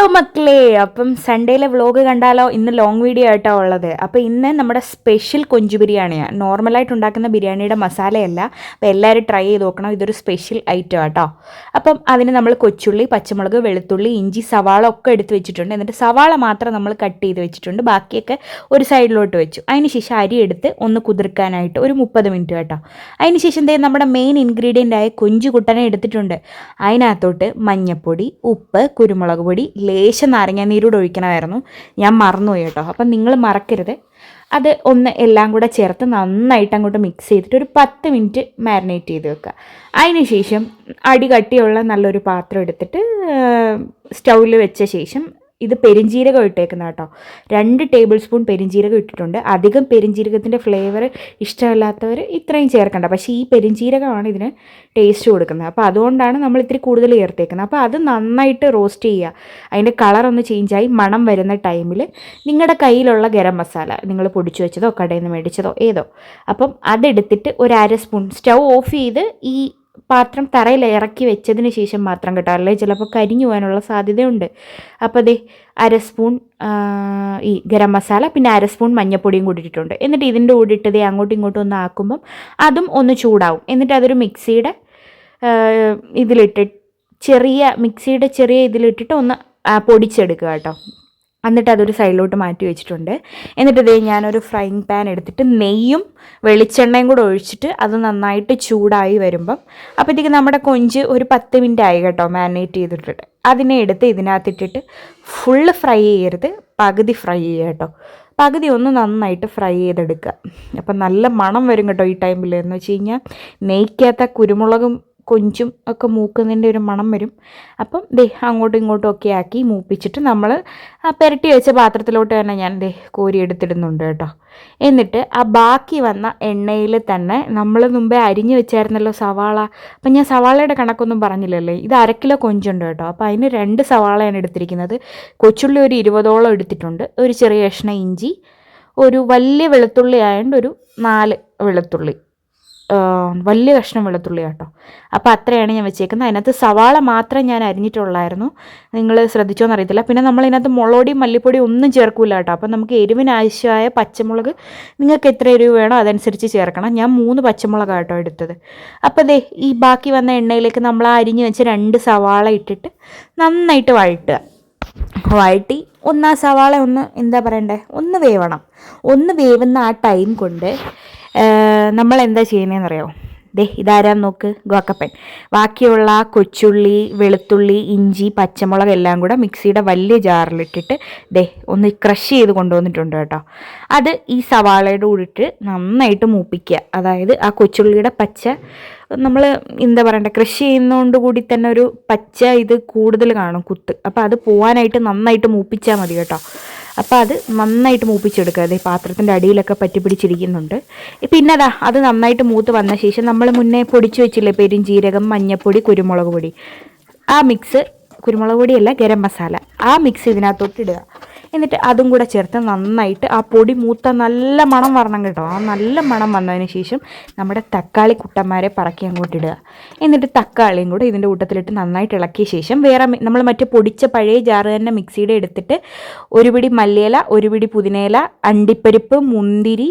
Hello മക്കളെ. അപ്പം സൺഡേയിലെ vlog കണ്ടാലോ? ഇന്ന് ലോങ് വീഡിയോ ആയിട്ടാണ് ഉള്ളത്. അപ്പോൾ ഇന്ന് നമ്മുടെ സ്പെഷ്യൽ കൊഞ്ചു ബിരിയാണിയാണ് നോർമലായിട്ട് ഉണ്ടാക്കുന്ന ബിരിയാണിയുടെ മസാലയല്ല. അപ്പോൾ എല്ലാവരും ട്രൈ ചെയ്ത് നോക്കണം. ഇതൊരു സ്പെഷ്യൽ ഐറ്റം ആട്ടോ. അപ്പം അതിന് നമ്മൾ കൊച്ചുള്ളി പച്ചമുളക് വെളുത്തുള്ളി ഇഞ്ചി സവാള ഒക്കെ എടുത്ത് വെച്ചിട്ടുണ്ട്. എന്നിട്ട് സവാള മാത്രം നമ്മൾ കട്ട് ചെയ്ത് വെച്ചിട്ടുണ്ട്. ബാക്കിയൊക്കെ ഒരു സൈഡിലോട്ട് വെച്ചു. അതിന് ശേഷം അരി എടുത്ത് ഒന്ന് കുതിർക്കാനായിട്ട് ഒരു മുപ്പത് മിനിറ്റ് കേട്ടോ അതിന് ശേഷം ദേ നമ്മുടെ മെയിൻ ഇൻഗ്രീഡിയന്റ് ആയ കൊഞ്ചു കുട്ടനെ എടുത്തിട്ടുണ്ട്. അതിനകത്തോട്ട് മഞ്ഞപ്പൊടി ഉപ്പ് കുരുമുളക് പൊടി ലേശം നാരങ്ങ നീരൂടെ ഒഴിക്കണമായിരുന്നു. ഞാൻ മറന്നുപോയി കേട്ടോ. അപ്പം നിങ്ങൾ മറക്കരുത്. അത് ഒന്ന് എല്ലാം കൂടെ ചേർത്ത് നന്നായിട്ട് അങ്ങോട്ട് മിക്സ് ചെയ്തിട്ട് ഒരു പത്ത് മിനിറ്റ് മാരിനേറ്റ് ചെയ്ത് വെക്കുക. അതിനുശേഷം അടി കട്ടിയുള്ള നല്ലൊരു പാത്രം എടുത്തിട്ട് സ്റ്റൗവിൽ വെച്ച ശേഷം ഇത് പെരിഞ്ജീരകം ഇട്ടേക്കുന്ന കേട്ടോ. രണ്ട് ടേബിൾ സ്പൂൺ പെരിഞ്ജീരകം ഇട്ടിട്ടുണ്ട്. അധികം പെരിഞ്ജീരകത്തിന്റെ ഫ്ലേവർ ഇഷ്ടമല്ലാത്തവർ ഇത്രയും ചേർക്കണ്ട. പക്ഷേ ഈ പെരിഞ്ജീരകമാണ് ഇതിന് ടേസ്റ്റ് കൊടുക്കുന്നത്. അപ്പോൾ അതുകൊണ്ടാണ് നമ്മൾ ഇത്തിരി കൂടുതൽ ചേർത്തേക്കുന്നത്. അപ്പോൾ അത് നന്നായിട്ട് റോസ്റ്റ് ചെയ്യുക. അതിന്റെ കളർ ഒന്ന് ചേഞ്ചായി മണം വരുന്ന ടൈമിൽ നിങ്ങളുടെ കയ്യിലുള്ള ഗരം മസാല നിങ്ങൾ പൊടിച്ചു വെച്ചതോ കടയിൽ നിന്ന് മേടിച്ചതോ ഏതോ. അപ്പം അതെടുത്തിട്ട് ഒരു അര സ്പൂൺ സ്റ്റൗ ഓഫ് ചെയ്ത് ഈ പാത്രം തറയിൽ ഇറക്കി വെച്ചതിന് ശേഷം മാത്രം കേട്ടോ അല്ലെങ്കിൽ ചിലപ്പോൾ കരിഞ്ഞു പോകാനുള്ള സാധ്യതയുണ്ട്. അപ്പോൾ ദേ അര സ്പൂൺ ഈ ഗരം മസാല പിന്നെ അര സ്പൂൺ മഞ്ഞപ്പൊടിയും കൂടി ഇട്ടിട്ടുണ്ട്. എന്നിട്ട് ഇതിന്റെ കൂടെ ഇട്ടത് അങ്ങോട്ടും ഇങ്ങോട്ടും ഒന്ന് ആക്കുമ്പം അതും ഒന്ന് ചൂടാവും. എന്നിട്ട് അതൊരു മിക്സിയുടെ ഇതിലിട്ട് ചെറിയ മിക്സിയുടെ ചെറിയ ഇതിലിട്ടിട്ട് ഒന്ന് പൊടിച്ചെടുക്കുക കേട്ടോ. എന്നിട്ട് അതൊരു സൈഡിലോട്ട് മാറ്റി വെച്ചിട്ടുണ്ട്. എന്നിട്ട് ഇതേ ഞാനൊരു ഫ്രൈങ് പാൻ എടുത്തിട്ട് നെയ്യും വെളിച്ചെണ്ണയും കൂടെ ഒഴിച്ചിട്ട് അത് നന്നായിട്ട് ചൂടായി വരുമ്പം അപ്പോഴത്തേക്ക് നമ്മുടെ കൊഞ്ച് ഒരു പത്ത് മിനിറ്റ് ആയി കേട്ടോ മാരിനേറ്റ് ചെയ്തിട്ടിട്ട് അതിനെ എടുത്ത് ഇതിനകത്തിട്ടിട്ട് ഫുള്ള് ഫ്രൈ ചെയ്യരുത്. പകുതി ഫ്രൈ ചെയ്യുക കേട്ടോ. പകുതി ഒന്ന് നന്നായിട്ട് ഫ്രൈ ചെയ്തെടുക്കുക. അപ്പം നല്ല മണം വരും കേട്ടോ ഈ ടൈമിൽ എന്ന് വെച്ച് കഴിഞ്ഞാൽ നെയ്ക്കകത്ത കുരുമുളകും കൊഞ്ചും ഒക്കെ മൂക്കുന്നതിന്റെ ഒരു മണം വരും. അപ്പം ദേ അങ്ങോട്ടും ഇങ്ങോട്ടും ഒക്കെ ആക്കി മൂപ്പിച്ചിട്ട് നമ്മൾ ആ പുരട്ടി വെച്ച പാത്രത്തിലോട്ട് തന്നെ ഞാൻ ദേ കോരി എടുത്തിടുന്നുണ്ട് കേട്ടോ. എന്നിട്ട് ആ ബാക്കി വന്ന എണ്ണയിൽ തന്നെ നമ്മൾ മുമ്പേ അരിഞ്ഞു വെച്ചായിരുന്നല്ലോ സവാള. അപ്പം ഞാൻ സവാളയുടെ കണക്കൊന്നും പറഞ്ഞില്ലല്ലേ? ഇത് അര കിലോ കൊഞ്ചുണ്ട് കേട്ടോ. അപ്പോൾ അതിന് രണ്ട് സവാളയാണ് എടുത്തിരിക്കുന്നത്. കൊച്ചുള്ളി ഒരു ഇരുപതോളം എടുത്തിട്ടുണ്ട്. ഒരു ചെറിയ കഷ്ണം ഇഞ്ചി ഒരു വലിയ വെളുത്തുള്ളി ആയതുകൊണ്ട് ഒരു നാല് വെളുത്തുള്ളി. വലിയ കഷ്ണം വെളുത്തുള്ളി കേട്ടോ അപ്പോൾ അത്രയാണ് ഞാൻ വെച്ചേക്കുന്നത്. അതിനകത്ത് സവാള മാത്രം ഞാൻ അരിഞ്ഞിട്ടുള്ളായിരുന്നു. നിങ്ങൾ ശ്രദ്ധിച്ചോന്ന് അറിയത്തില്ല പിന്നെ നമ്മൾ ഇതിനകത്ത് മുളകൊടി മല്ലിപ്പൊടി ഒന്നും ചേർക്കില്ല കേട്ടോ. അപ്പോൾ നമുക്ക് എരിവിന് ആവശ്യമായ പച്ചമുളക് നിങ്ങൾക്ക് എത്ര എരിവ് വേണോ അതനുസരിച്ച് ചേർക്കണം. ഞാൻ മൂന്ന് പച്ചമുളക് കേട്ടോ എടുത്തത്. അപ്പോൾ ദേ ഈ ബാക്കി വന്ന എണ്ണയിലേക്ക് നമ്മൾ ആ അരിഞ്ഞ് വെച്ച് രണ്ട് സവാള ഇട്ടിട്ട് നന്നായിട്ട് വഴട്ടുക വഴട്ടി ഒന്ന് ആ സവാള ഒന്ന് എന്താ പറയണ്ടേ? ഒന്ന് വേവണം. ഒന്ന് വേവുന്ന ആ ടൈം കൊണ്ട് നമ്മൾ എന്താ ചെയ്യുന്നതെന്നറിയാമോ ദേ ഇതാരാ നോക്ക്? ഗോക്കപ്പൻ ബാക്കിയുള്ള കൊച്ചുള്ളി വെളുത്തുള്ളി ഇഞ്ചി പച്ചമുളക് എല്ലാം കൂടെ മിക്സിയുടെ വലിയ ജാറിലിട്ടിട്ട് ദേ ഒന്ന് ക്രഷ് ചെയ്ത് കൊണ്ടുവന്നിട്ടുണ്ട് കേട്ടോ. അത് ഈ സവാളയുടെ കൂടിയിട്ട് നന്നായിട്ട് മൂപ്പിക്കുക. അതായത് ആ കൊച്ചുള്ളിയുടെ പച്ച നമ്മൾ എന്താ പറയണ്ടേ കൃഷി ചെയ്യുന്നതുകൊണ്ട് കൂടി തന്നെ ഒരു പച്ച ഇത് കൂടുതൽ കാണും കുത്ത്. അപ്പോൾ അത് പോകാനായിട്ട് നന്നായിട്ട് മൂപ്പിച്ചാൽ മതി കേട്ടോ. അപ്പോൾ അത് നന്നായിട്ട് മൂപ്പിച്ചെടുക്കുക. അതെ പാത്രത്തിന്റെ അടിയിലൊക്കെ പറ്റി പിടിച്ചിരിക്കുന്നുണ്ട്. പിന്നെ അതാ അത് നന്നായിട്ട് മൂത്ത് വന്ന ശേഷം നമ്മൾ മുന്നേ പൊടിച്ചു വെച്ചില്ലേ ജീരകം മഞ്ഞപ്പൊടി കുരുമുളക് പൊടി. ആ മിക്സ് കുരുമുളക് പൊടിയല്ല ഗരം മസാല. ആ മിക്സ് ഇതിനകത്തോട്ട് ഇടുക. എന്നിട്ട് അതും കൂടെ ചേർത്ത് നന്നായിട്ട് ആ പൊടി മൂത്ത നല്ല മണം വരണം കേട്ടോ. ആ നല്ല മണം വന്നതിന് ശേഷം നമ്മുടെ തക്കാളി കുട്ടന്മാരെ പറക്കി അങ്ങോട്ട് ഇടുക. എന്നിട്ട് തക്കാളിയും കൂടെ ഇതിന്റെ കൂട്ടത്തിലിട്ട് നന്നായിട്ട് ഇളക്കിയ ശേഷം വേറെ നമ്മൾ മറ്റേ പൊടിച്ച പഴയ ജാറ് തന്നെ മിക്സിയുടെ എടുത്തിട്ട് ഒരു പിടി മല്ലിയില ഒരു പിടി പുതിനയില അണ്ടിപ്പരിപ്പ് മുന്തിരി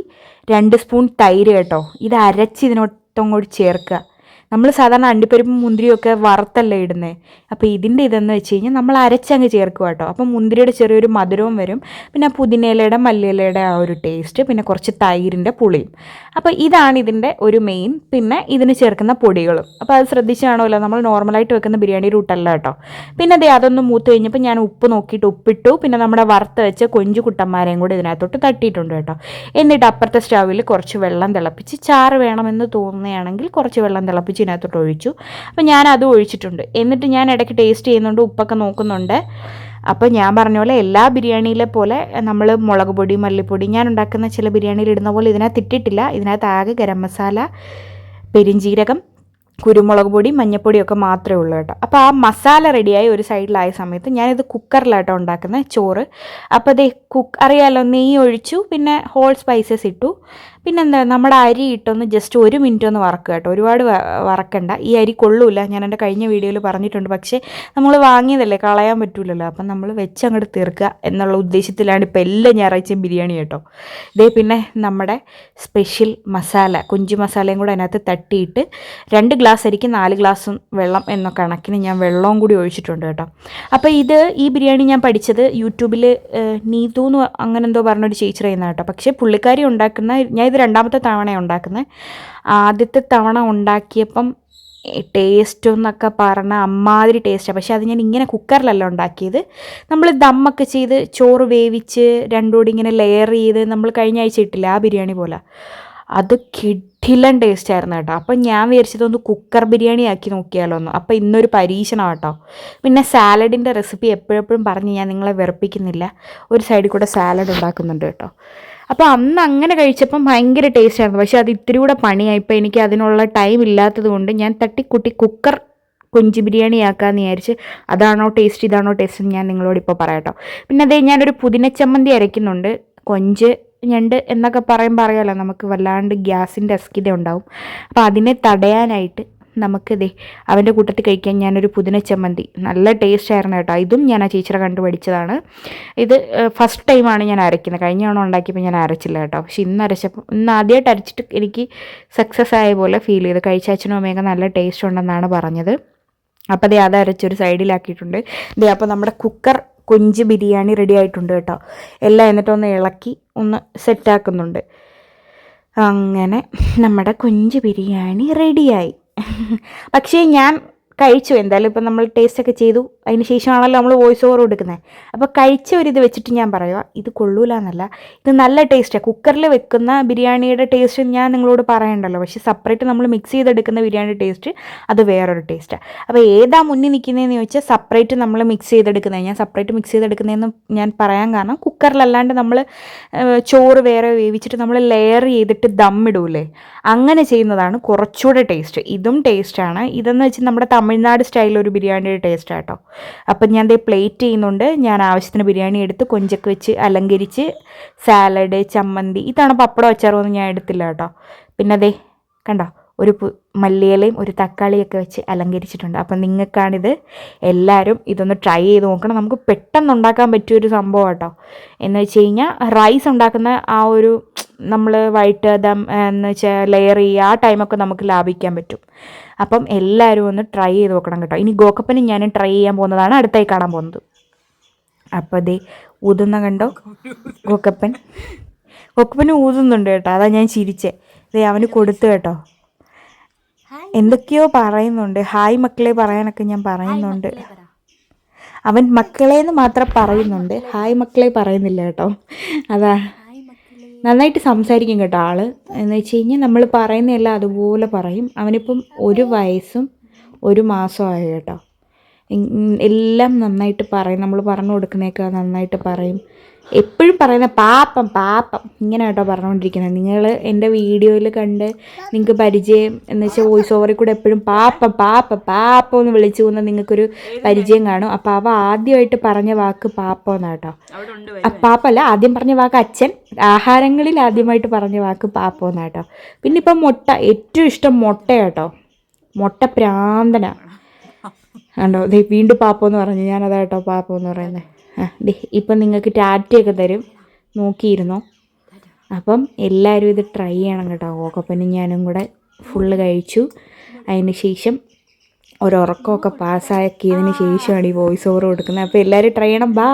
രണ്ട് സ്പൂൺ തൈര് കേട്ടോ. ഇത് അരച്ച് ഇതിനൊട്ടും കൂടി ചേർക്കുക. നമ്മൾ സാധാരണ അണ്ടിപ്പരിപ്പും മുന്തിരിയൊക്കെ വറുത്തല്ലേ ഇടുന്നത് അപ്പോൾ ഇതിന്റെ ഇതെന്ന് വെച്ച് കഴിഞ്ഞാൽ നമ്മൾ അരച്ചങ്ങ് ചേർക്കുക കേട്ടോ. അപ്പം മുന്തിരിയുടെ ചെറിയൊരു മധുരവും വരും. പിന്നെ പുതിനയിലയുടെ മല്ലിയിലയുടെ ആ ഒരു ടേസ്റ്റ് പിന്നെ കുറച്ച് തൈരിന്റെ പുളിയും. അപ്പോൾ ഇതാണ് ഇതിന്റെ ഒരു മെയിൻ പിന്നെ ഇതിന് ചേർക്കുന്ന പൊടികളും. അപ്പോൾ അത് ശ്രദ്ധിച്ചാണല്ലോ നമ്മൾ നോർമലായിട്ട് വെക്കുന്ന ബിരിയാണി റൂട്ടല്ല കേട്ടോ. പിന്നെ അതേ അതൊന്ന് മൂത്ത് കഴിഞ്ഞപ്പോൾ ഞാൻ ഉപ്പ് നോക്കിയിട്ട് ഉപ്പിട്ടു. പിന്നെ നമ്മുടെ വറുത്ത് വെച്ച കൊഞ്ചു കുട്ടന്മാരെയും കൂടി ഇതിനകത്തോട്ട് തട്ടിയിട്ടുണ്ട് കേട്ടോ. എന്നിട്ട് അപ്പുറത്തെ സ്റ്റൗവിൽ കുറച്ച് വെള്ളം തിളപ്പിച്ച് ചാറ് വേണമെന്ന് തോന്നുകയാണെങ്കിൽ കുറച്ച് വെള്ളം തിളപ്പിച്ച് ഇതിനകത്തോട്ട് ഒഴിച്ചു. അപ്പോൾ ഞാൻ അത് ഒഴിച്ചിട്ടുണ്ട്. എന്നിട്ട് ഞാൻ ഇടയ്ക്ക് ടേസ്റ്റ് ചെയ്യുന്നുണ്ട് ഉപ്പൊക്കെ നോക്കുന്നുണ്ട്. അപ്പോൾ ഞാൻ പറഞ്ഞ പോലെ എല്ലാ ബിരിയാണിയിലെ പോലെ നമ്മൾ മുളക് പൊടി മല്ലിപ്പൊടി ഞാൻ ഉണ്ടാക്കുന്ന ചില ബിരിയാണിയിൽ ഇടുന്ന പോലെ ഇതിനകത്ത് ഇട്ടിട്ടില്ല. ഇതിനകത്ത് ആകെ ഗരം മസാല പെരിഞ്ജീരകം കുരുമുളക് പൊടി മഞ്ഞപ്പൊടിയൊക്കെ മാത്രമേ ഉള്ളൂ കേട്ടോ. അപ്പോൾ ആ മസാല റെഡിയായി ഒരു സൈഡിലായ സമയത്ത് ഞാനിത് കുക്കറിലാട്ടോ ഉണ്ടാക്കുന്നത് ചോറ്. അപ്പോൾ അതേ കുക്ക് അറിയാമല്ലോ നെയ്യ് ഒഴിച്ചു പിന്നെ ഹോൾ സ്പൈസസ് ഇട്ടു. പിന്നെന്താ നമ്മുടെ അരി ഇട്ടൊന്ന് ജസ്റ്റ് ഒരു മിനിറ്റ് ഒന്ന് വറക്കുക കേട്ടോ. ഒരുപാട് വറക്കണ്ട. ഈ അരി കൊള്ളൂല. ഞാൻ എന്റെ കഴിഞ്ഞ വീഡിയോയിൽ പറഞ്ഞിട്ടുണ്ട്. പക്ഷേ നമ്മൾ വാങ്ങിയതല്ലേ? കളയാൻ പറ്റൂലല്ലോ. അപ്പം നമ്മൾ വെച്ച് അങ്ങോട്ട് തീർക്കുക എന്നുള്ള ഉദ്ദേശത്തിലാണ് ഇപ്പോൾ എല്ലാ ഞായറാഴ്ചയും ബിരിയാണി കേട്ടോ. ഇതേ പിന്നെ നമ്മുടെ സ്പെഷ്യൽ മസാല കുഞ്ചി മസാലയും കൂടെ അതിനകത്ത് തട്ടിയിട്ട് രണ്ട് ഗ്ലാസ് അരിക്ക് നാല് ഗ്ലാസ്സും വെള്ളം എന്ന കണക്കിന് ഞാൻ വെള്ളവും കൂടി ഒഴിച്ചിട്ടുണ്ട് കേട്ടോ. അപ്പോൾ ഇത് ഈ ബിരിയാണി ഞാൻ പഠിച്ചത് യൂട്യൂബിൽ നീതു എന്ന് അങ്ങനെന്തോ പറഞ്ഞൊരു ചേച്ചി ചെയ്യുന്ന കേട്ടോ. പക്ഷേ പുള്ളിക്കാരി ഉണ്ടാക്കുന്ന ഞാൻ ഇത് രണ്ടാമത്തെ തവണ ഉണ്ടാക്കുന്നത് ആദ്യത്തെ തവണ ഉണ്ടാക്കിയപ്പം ടേസ്റ്റ് എന്നൊക്കെ പറഞ്ഞ അമ്മാതിരി ടേസ്റ്റാണ് പക്ഷേ അത് ഞാൻ ഇങ്ങനെ കുക്കറിലല്ല ഉണ്ടാക്കിയത്. നമ്മൾ ദമ്മൊക്കെ ചെയ്ത് ചോറ് വേവിച്ച് രണ്ടുകൂടി ഇങ്ങനെ ലെയർ ചെയ്ത് നമ്മൾ കഴിഞ്ഞ ആഴ്ച ഇട്ടില്ല ആ ബിരിയാണി പോലെ. അത് കിഡിലൻ ടേസ്റ്റ് ആയിരുന്നു കേട്ടോ. അപ്പം ഞാൻ വിചാരിച്ചതൊന്ന് കുക്കർ ബിരിയാണി ആക്കി നോക്കിയാലോ ഒന്ന് അപ്പം ഇന്നൊരു പരീക്ഷണം കേട്ടോ പിന്നെ സാലഡിന്റെ റെസിപ്പി എപ്പോഴെപ്പോഴും പറഞ്ഞ് ഞാൻ നിങ്ങളെ വെറുപ്പിക്കുന്നില്ല. ഒരു സൈഡിൽ കൂടെ സാലഡ് ഉണ്ടാക്കുന്നുണ്ട് കേട്ടോ. അപ്പോൾ അന്ന് അങ്ങനെ കഴിച്ചപ്പം ഭയങ്കര ടേസ്റ്റ് ആയിരുന്നു. പക്ഷേ അത് ഇത്തിരി കൂടെ പണിയായി. ഇപ്പോൾ എനിക്ക് അതിനുള്ള ടൈം ഇല്ലാത്തത് കൊണ്ട് ഞാൻ തട്ടിക്കുട്ടി കുക്കർ കൊഞ്ച് ബിരിയാണി ആക്കാമെന്ന് വിചാരിച്ച് അതാണോ ടേസ്റ്റ് ഇതാണോ ടേസ്റ്റ് ഞാൻ നിങ്ങളോട് ഇപ്പോൾ പറയാട്ടോ. പിന്നെ അതേ ഞാനൊരു പുതിന ചമ്മന്തി അരയ്ക്കുന്നുണ്ട്. കൊഞ്ച് ഞണ്ട് എന്നൊക്കെ പറയുമ്പോൾ അറിയാമല്ലോ നമുക്ക് വല്ലാണ്ട് ഗ്യാസിന്റെ അസ്കിത ഉണ്ടാവും. അപ്പോൾ അതിനെ തടയാനായിട്ട് നമുക്ക് ദേ അവന്റെ കൂട്ടത്തിൽ കഴിക്കാൻ ഞാനൊരു പുതിന ചമ്മന്തി. നല്ല ടേസ്റ്റ് ആയിരുന്നു കേട്ടോ. ഇതും ഞാൻ ആ ചേച്ചിയുടെ കണ്ടു പഠിച്ചതാണ്. ഇത് ഫസ്റ്റ് ടൈമാണ് ഞാൻ അരയ്ക്കുന്നത്. കഴിഞ്ഞ തവണ ഉണ്ടാക്കിയപ്പോൾ ഞാൻ അരച്ചില്ല കേട്ടോ. പക്ഷെ ഇന്ന് അരച്ചപ്പോൾ ഇന്ന് ആദ്യമായിട്ട് അരച്ചിട്ട് എനിക്ക് സക്സസ് ആയ പോലെ ഫീൽ ചെയ്ത്. കഴിച്ച അച്ഛനും അമ്മയൊക്കെ നല്ല ടേസ്റ്റ് ഉണ്ടെന്നാണ് പറഞ്ഞത്. അപ്പോൾ ദേ അത് അരച്ചൊരു സൈഡിലാക്കിയിട്ടുണ്ട്. ദേ അപ്പോൾ നമ്മുടെ കുക്കർ കൊഞ്ച് ബിരിയാണി റെഡി ആയിട്ടുണ്ട് കേട്ടോ. എല്ലാം എന്നിട്ടൊന്ന് ഇളക്കി ഒന്ന് സെറ്റാക്കുന്നുണ്ട് അങ്ങനെ നമ്മുടെ കൊഞ്ച് ബിരിയാണി റെഡിയായി പക്ഷേ ഞാൻ കഴിച്ചു. എന്തായാലും ഇപ്പം നമ്മൾ ടേസ്റ്റ് ഒക്കെ ചെയ്തു. അതിന് ശേഷമാണല്ലോ നമ്മൾ വോയിസ് ഓവർ കൊടുക്കുന്നത്. അപ്പോൾ കഴിച്ച ഒരു ഇത് വെച്ചിട്ട് ഞാൻ പറയുക ഇത് കൊള്ളൂല എന്നല്ല. ഇത് നല്ല ടേസ്റ്റാണ് കുക്കറിൽ വെക്കുന്ന ബിരിയാണിയുടെ ടേസ്റ്റ് ഞാൻ നിങ്ങളോട് പറയണ്ടല്ലോ. പക്ഷേ സെപ്പറേറ്റ് നമ്മൾ മിക്സ് ചെയ്തെടുക്കുന്ന ബിരിയാണി ടേസ്റ്റ് അത് വേറൊരു ടേസ്റ്റാണ് അപ്പോൾ ഏതാ മുന്നിൽ നിൽക്കുന്നതെന്ന് ചോദിച്ചാൽ സെപ്പറേറ്റ് നമ്മൾ മിക്സ് ചെയ്തെടുക്കുന്നത് ഞാൻ സെപ്പറേറ്റ് മിക്സ് ചെയ്തെടുക്കുന്നതെന്ന് ഞാൻ പറയാൻ കാരണം കുക്കറിലല്ലാണ്ട് നമ്മൾ ചോറ് വേറെ വേവിച്ചിട്ട് നമ്മൾ ലെയർ ചെയ്തിട്ട് ദമ്മിടൂലേ അങ്ങനെ ചെയ്യുന്നതാണ് കുറച്ചുകൂടെ ടേസ്റ്റ് ഇതും ടേസ്റ്റാണ് ഇതെന്ന് വെച്ചാൽ നമ്മുടെ തമിഴ്നാട് സ്റ്റൈലിൽ ഒരു ബിരിയാണിയുടെ ടേസ്റ്റ് ആട്ടോ. അപ്പം ഞാൻ ദേ പ്ലേറ്റ് ചെയ്യുന്നുണ്ട്. ഞാൻ ആവശ്യത്തിന് ബിരിയാണി എടുത്ത് കൊഞ്ചൊക്കെ വെച്ച് അലങ്കരിച്ച് സാലഡ് ചമ്മന്തി ഇതാണ് പപ്പടം അച്ചാറൊന്നും ഞാൻ എടുത്തില്ല കേട്ടോ. പിന്നെ അതെ കണ്ടോ ഒരു മല്ലിയിലയും ഒരു തക്കാളിയൊക്കെ വെച്ച് അലങ്കരിച്ചിട്ടുണ്ട്. അപ്പം നിങ്ങൾക്കാണിത് എല്ലാവരും ഇതൊന്ന് ട്രൈ ചെയ്ത് നോക്കണം. നമുക്ക് പെട്ടെന്ന് ഉണ്ടാക്കാൻ പറ്റിയൊരു സംഭവം കേട്ടോ എന്ന് വെച്ച് കഴിഞ്ഞാൽ റൈസ് ഉണ്ടാക്കുന്ന ആ ഒരു നമ്മൾ വൈറ്റ് ദം എന്ന് വെച്ചാൽ ലെയർ ചെയ്യുക ആ ടൈമൊക്കെ നമുക്ക് ലാഭിക്കാൻ പറ്റും. അപ്പം എല്ലാവരും ഒന്ന് ട്രൈ ചെയ്ത് നോക്കണം കേട്ടോ. ഇനി ഗോക്കപ്പനും ഞാൻ ട്രൈ ചെയ്യാൻ പോകുന്നതാണ് അടുത്തായി കാണാൻ പോകുന്നത്. അപ്പോൾ അതേ ഊതുന്ന കണ്ടോ? ഗോക്കപ്പൻ. ഗോക്കപ്പന് ഊതുന്നുണ്ട് കേട്ടോ. അതാ ഞാൻ ചിരിച്ചേ. ദേ അവന് കൊടുത്തു കേട്ടോ. എന്തൊക്കെയോ പറയുന്നുണ്ട്. ഹായ് മക്കളെ പറയാനൊക്കെ ഞാൻ പറയുന്നുണ്ട്. അവൻ മക്കളെ എന്ന് മാത്രം പറയുന്നുണ്ട്. ഹായ് മക്കളെ. പറയുന്നില്ല കേട്ടോ. അതാ. നന്നായിട്ട് സംസാരിക്കും കേട്ടോ ആൾ. എന്ന് വെച്ച് കഴിഞ്ഞാൽ നമ്മൾ പറയുന്നതെല്ലാം അതുപോലെ പറയും. അവനിപ്പം ഒരു വയസ്സും ഒരു മാസമായി കേട്ടോ. എല്ലാം നന്നായിട്ട് പറയും. നമ്മൾ പറഞ്ഞു കൊടുക്കുന്നതൊക്കെ നന്നായിട്ട് പറയും. എപ്പോഴും പറയുന്ന പാപ്പം പാപ്പം ഇങ്ങനെ കേട്ടോ പറഞ്ഞുകൊണ്ടിരിക്കുന്നത് നിങ്ങൾ എന്റെ വീഡിയോയിൽ കണ്ട് നിങ്ങൾക്ക് പരിചയം എന്ന് വെച്ചാൽ വോയിസ് ഓവറിൽ കൂടെ എപ്പോഴും പാപ്പം പാപ്പം പാപ്പം എന്ന് വിളിച്ചു പോകുന്ന നിങ്ങൾക്കൊരു പരിചയം കാണും. അപ്പോൾ അവ ആദ്യമായിട്ട് പറഞ്ഞ വാക്ക് പാപ്പം എന്നാട്ടോ പാപ്പല്ല ആദ്യം പറഞ്ഞ വാക്ക് അച്ഛൻ ആഹാരങ്ങളിൽ ആദ്യമായിട്ട് പറഞ്ഞ വാക്ക് പാപ്പം എന്നാട്ടോ പിന്നെ ഇപ്പം മുട്ട ഏറ്റവും ഇഷ്ടം മുട്ട കേട്ടോ മുട്ട പ്രാന്തന. കണ്ടോ? ദേ വീണ്ടും പാപ്പം എന്ന് പറഞ്ഞു. ഞാനതാ കേട്ടോ പാപ്പം എന്ന് പറയുന്നത്. ഇപ്പം നിങ്ങൾക്ക് ടാറ്റയൊക്കെ തരും. നോക്കിയിരുന്നോ? അപ്പം എല്ലാവരും ഇത് ട്രൈ ചെയ്യണം കേട്ടോ. ഓക്കപ്പനും ഞാനും കൂടെ ഫുള്ള് കഴിച്ചു. അതിന് ശേഷം ഒരു ഉറക്കമൊക്കെ പാസ്സാക്കിയതിന് ശേഷമാണ് ഈ വോയിസ് ഓവർ കൊടുക്കുന്നത്. അപ്പോൾ എല്ലാവരും ട്രൈ ചെയ്യണം. ബാ